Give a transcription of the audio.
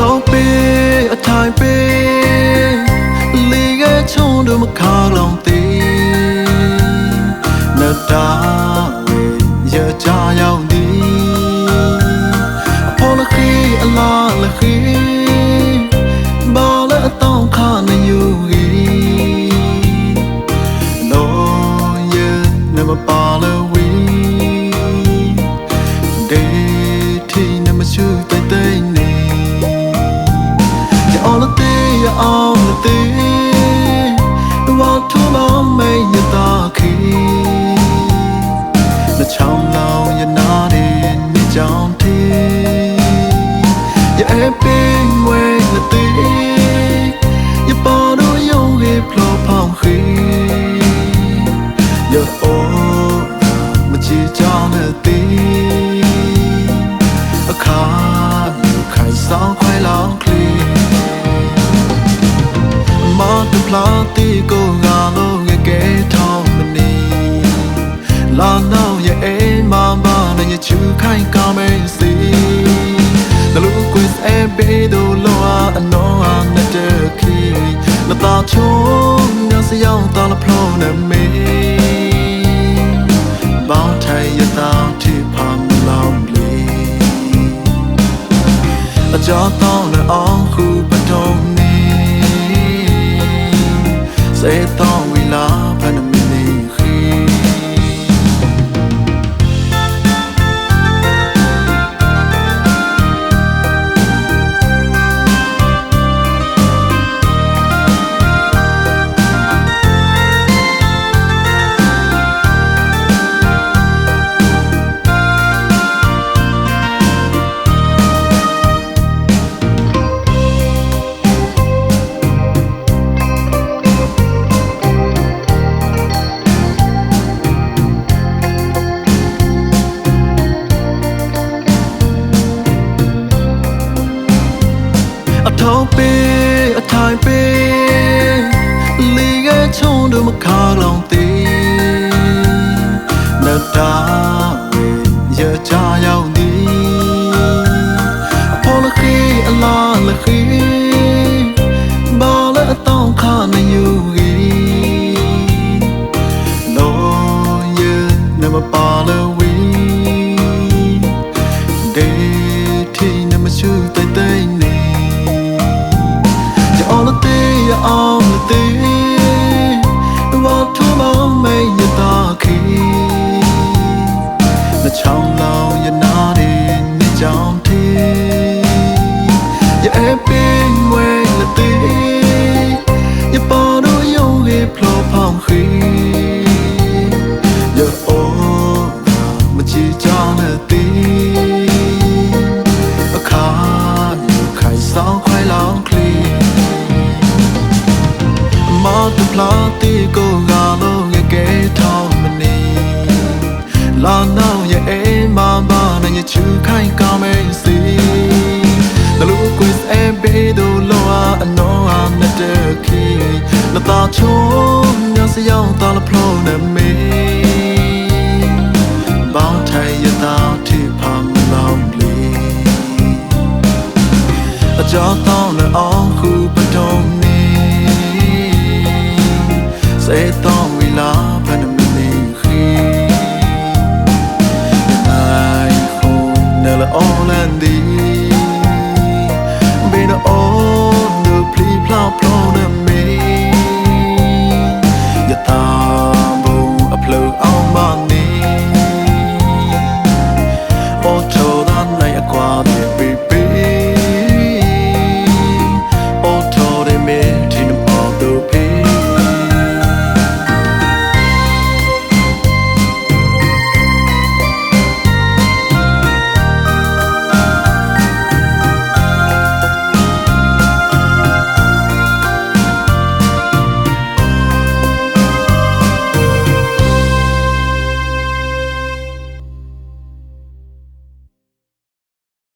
ထောက်ပေးအထိုင်ပေးလေကချုံတို့မခါလောင် ယူခိုင်ဆောင်ခွဲလောင်ကလေးမတ်ပလာတီကိုငါလုံးငယ်ကဲထောင်းမနေလာနောက်ရဲ့အိမ်မမနဲ့ရချူခိုင်ကောင်းမဲစီနလူကွစ်အဘေဒိုလောအနောအနတဲ့ခီလတာချုံညစယောင်တလဖလုံးနဲ့မေ အကြောင်းတောင်းတဲ့အောင်ခုပထုံနေစေတောင်းဝီလာ ထောက်ပေးအထိုင်ပေးလေကချုံတို့မခါလောင်သေးနတာဝေရကြရောက်သည်အဖော်လခေအလား လောင်ရနာနေနေကြောင်တေးရအပင်ဝဲလို့တေးရ မနဲ့ရချူခိုင်ကောင်းမဲစီနလူကွစ်အဘေဒိုလောအနောအနတဲ့ခီနတာချုံညစယောင်တလဖလုံးနဲ့မေဘောင်းထိုင်ရတာထိဖမ်းလောင်လေးအ